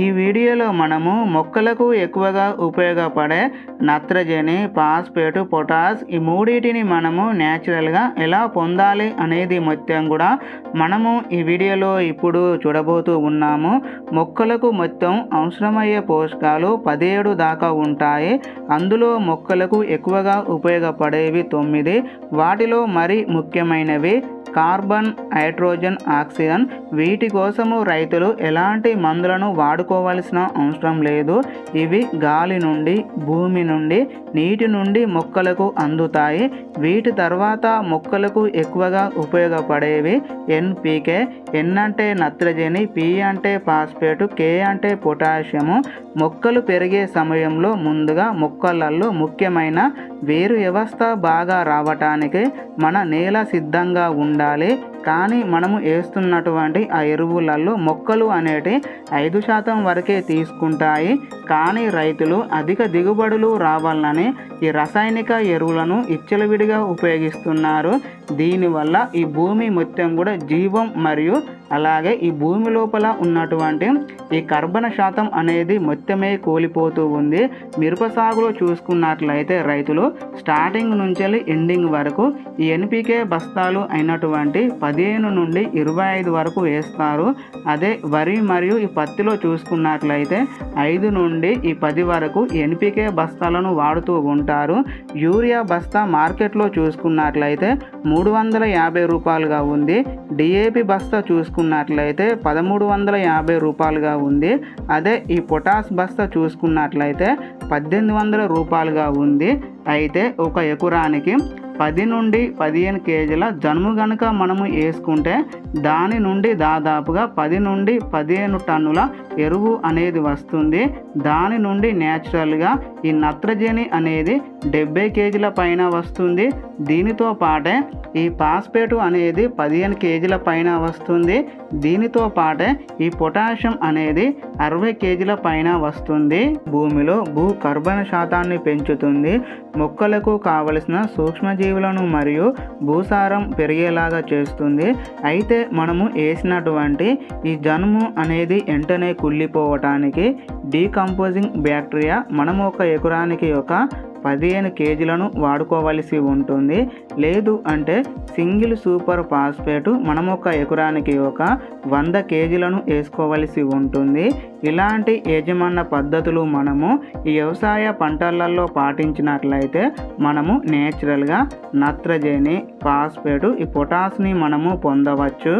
ఈ వీడియోలో మనము మొక్కలకు ఎక్కువగా ఉపయోగపడే నత్రజని పాస్పేటు పొటాస్ ఈ మూడింటిని మనము న్యాచురల్గా ఎలా పొందాలి అనేది మొత్తం కూడా మనము ఈ వీడియోలో ఇప్పుడు చూడబోతూ ఉన్నాము. మొక్కలకు మొత్తం అవసరమయ్యే పోషకాలు పదిహేడు దాకా ఉంటాయి. అందులో మొక్కలకు ఎక్కువగా ఉపయోగపడేవి తొమ్మిది. వాటిలో మరి ముఖ్యమైనవి కార్బన్ హైడ్రోజన్ ఆక్సిజన్ వీటి కోసము రైతులు ఎలాంటి మందులను వాడుకోవాల్సిన అవసరం లేదు. ఇవి గాలి నుండి భూమి నుండి నీటి నుండి మొక్కలకు అందుతాయి. వీటి తర్వాత మొక్కలకు ఎక్కువగా ఉపయోగపడేవి ఎన్పికే ఎన్ అంటే నత్రజని పి అంటే ఫాస్ఫేటు కే అంటే పొటాషియము. మొక్కలు పెరిగే సమయంలో ముందుగా మొక్కలలో ముఖ్యమైన వేరు వ్యవస్థ బాగా రావటానికి మన నేల సిద్ధంగా ఉండాలి. కానీ మనము వేస్తున్నటువంటి ఆ ఎరువులలో మొక్కలు అనేటి ఐదు శాతం వరకే తీసుకుంటాయి. కానీ రైతులు అధిక దిగుబడులు రావాలని ఈ రసాయనిక ఎరువులను ఇచ్చలవిడిగా ఉపయోగిస్తున్నారు. దీనివల్ల ఈ భూమి మొత్తం కూడా జీవం మరియు అలాగే ఈ భూమి లోపల ఉన్నటువంటి ఈ కర్బన శాతం అనేది మొత్తమే కోల్పోతూ ఉంది. మిరప సాగులో చూసుకున్నట్లయితే రైతులు స్టార్టింగ్ నుంచి ఎండింగ్ వరకు ఈ ఎన్పికే బస్తాలు అయినటువంటి పదిహేను నుండి ఇరవై ఐదు వరకు వేస్తారు. అదే వరి మరియు ఈ పత్తిలో చూసుకున్నట్లయితే ఐదు నుండి ఈ పది వరకు ఎన్పికే బస్తాలను వాడుతూ ఉంటారు. యూరియా బస్తా మార్కెట్లో చూసుకున్నట్లయితే మూడు వందల యాభై రూపాయలుగా ఉంది. డిఏపి బస్తా చూసుకు చూసుకున్నట్లయితే పదమూడు వందల యాభై రూపాయలుగా ఉంది. అదే ఈ పొటాస్ బస్తా చూసుకున్నట్లయితే పద్దెనిమిది వందల రూపాయలుగా ఉంది. అయితే ఒక ఎకరానికి పది నుండి పదిహేను కేజీల జనుము గనుక మనము వేసుకుంటే దాని నుండి దాదాపుగా పది నుండి పదిహేను టన్నుల ఎరువు అనేది వస్తుంది. దాని నుండి న్యాచురల్గా ఈ నత్రజని అనేది డెబ్బై కేజీల పైన వస్తుంది. దీనితో పాటే ఈ పాస్పేటు అనేది పదిహేను కేజీల పైన వస్తుంది. దీనితో పాటే ఈ పొటాషియం అనేది అరవై కేజీల పైన వస్తుంది. భూమిలో భూ కర్బన శాతాన్ని పెంచుతుంది. మొక్కలకు కావలసిన సూక్ష్మజీవులను మరియు భూసారం పెరిగేలాగా చేస్తుంది. అయితే మనము వేసినటువంటి ఈ జనుము అనేది వెంటనే కుళ్ళిపోవటానికి డీకంపోజింగ్ బ్యాక్టీరియా మనము ఒక ఎకరానికి ఒక పదిహేను కేజీలను వాడుకోవలసి ఉంటుంది. లేదు అంటే సింగిల్ సూపర్ ఫాస్ఫేట్ మనం ఒక ఎకరానికి ఒక వంద కేజీలను వేసుకోవలసి ఉంటుంది. ఇలాంటి యజమాన పద్ధతులు మనము ఈ వ్యవసాయ పంటలలో పాటించినట్లయితే మనము నేచురల్గా నత్రజని ఫాస్ఫేట్ ఈ పొటాస్ని మనము పొందవచ్చు.